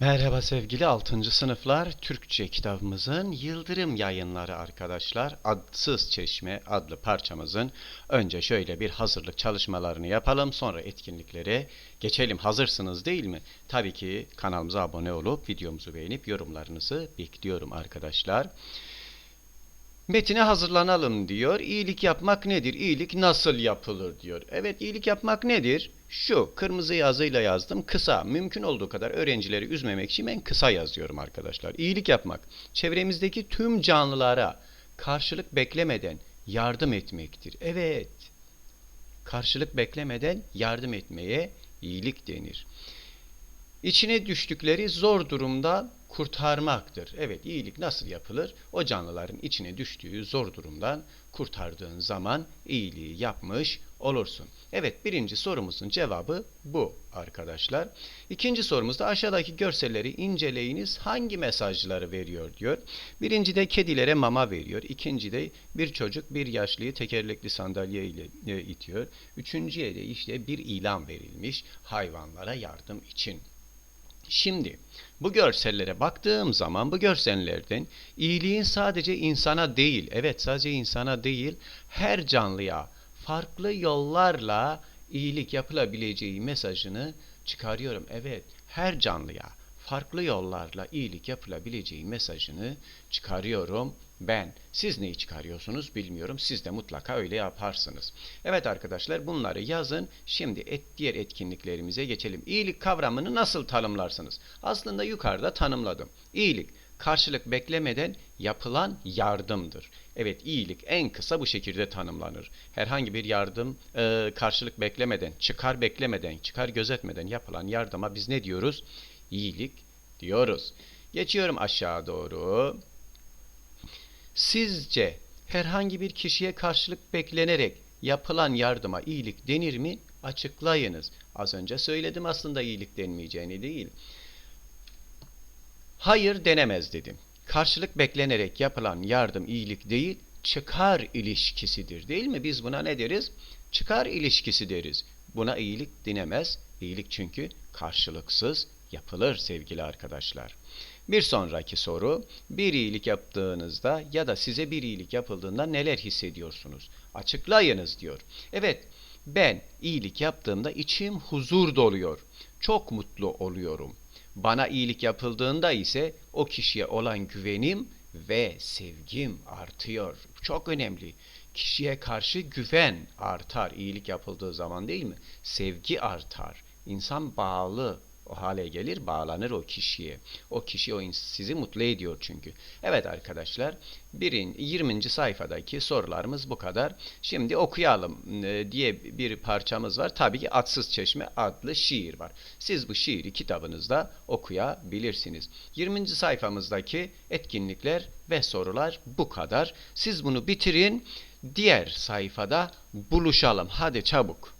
Merhaba sevgili 6. sınıflar. Türkçe kitabımızın Yıldırım Yayınları arkadaşlar. Adsız Çeşme adlı parçamızın önce şöyle bir hazırlık çalışmalarını yapalım. Sonra etkinliklere geçelim. Hazırsınız değil mi? Tabii ki kanalımıza abone olup videomuzu beğenip yorumlarınızı bekliyorum arkadaşlar. Metine hazırlanalım diyor. İyilik yapmak nedir? İyilik nasıl yapılır diyor. Evet iyilik yapmak nedir? Şu kırmızı yazıyla yazdım. Kısa. Mümkün olduğu kadar öğrencileri üzmemek için ben kısa yazıyorum arkadaşlar. İyilik yapmak. Çevremizdeki tüm canlılara karşılık beklemeden yardım etmektir. Evet. Karşılık beklemeden yardım etmeye iyilik denir. İçine düştükleri zor durumdan kurtarmaktır. Evet, iyilik nasıl yapılır? O canlıların içine düştüğü zor durumdan kurtardığın zaman iyiliği yapmış olursun. Evet, birinci sorumuzun cevabı bu arkadaşlar. İkinci sorumuzda aşağıdaki görselleri inceleyiniz. Hangi mesajları veriyor diyor. Birincide kedilere mama veriyor. İkincide bir çocuk bir yaşlıyı tekerlekli sandalye ile e, itiyor. Üçüncüye de işte bir ilan verilmiş hayvanlara yardım için. Şimdi bu görsellere baktığım zaman bu görsellerden iyiliğin sadece insana değil, evet sadece insana değil, her canlıya farklı yollarla iyilik yapılabileceği mesajını çıkarıyorum. Evet, her canlıya farklı yollarla iyilik yapılabileceği mesajını çıkarıyorum ben. Siz neyi çıkarıyorsunuz bilmiyorum. Siz de mutlaka öyle yaparsınız. Evet arkadaşlar bunları yazın. Şimdi et, diğer etkinliklerimize geçelim. İyilik kavramını nasıl tanımlarsınız? Aslında yukarıda tanımladım. İyilik karşılık beklemeden yapılan yardımdır. Evet iyilik en kısa bu şekilde tanımlanır. Herhangi bir yardım e, karşılık beklemeden, çıkar beklemeden, çıkar gözetmeden yapılan yardıma biz ne diyoruz? İyilik diyoruz. Geçiyorum aşağı doğru. Sizce herhangi bir kişiye karşılık beklenerek yapılan yardıma iyilik denir mi? Açıklayınız. Az önce söyledim aslında iyilik denmeyeceğini değil. Hayır denemez dedim. Karşılık beklenerek yapılan yardım iyilik değil, çıkar ilişkisidir değil mi? Biz buna ne deriz? Çıkar ilişkisi deriz. Buna iyilik denemez. İyilik çünkü karşılıksız yapılır sevgili arkadaşlar. Bir sonraki soru, bir iyilik yaptığınızda ya da size bir iyilik yapıldığında neler hissediyorsunuz? Açıklayınız diyor. Evet, ben iyilik yaptığımda içim huzur doluyor. Çok mutlu oluyorum. Bana iyilik yapıldığında ise o kişiye olan güvenim ve sevgim artıyor. Çok önemli. Kişiye karşı güven artar iyilik yapıldığı zaman değil mi? Sevgi artar. İnsan bağlı hale gelir, bağlanır o kişiye. O kişi o sizi mutlu ediyor çünkü. Evet arkadaşlar, birin 20. sayfadaki sorularımız bu kadar. Şimdi okuyalım e, diye bir parçamız var. Tabii ki Atsız Çeşme adlı şiir var. Siz bu şiiri kitabınızda okuyabilirsiniz. 20. sayfamızdaki etkinlikler ve sorular bu kadar. Siz bunu bitirin. Diğer sayfada buluşalım. Hadi çabuk.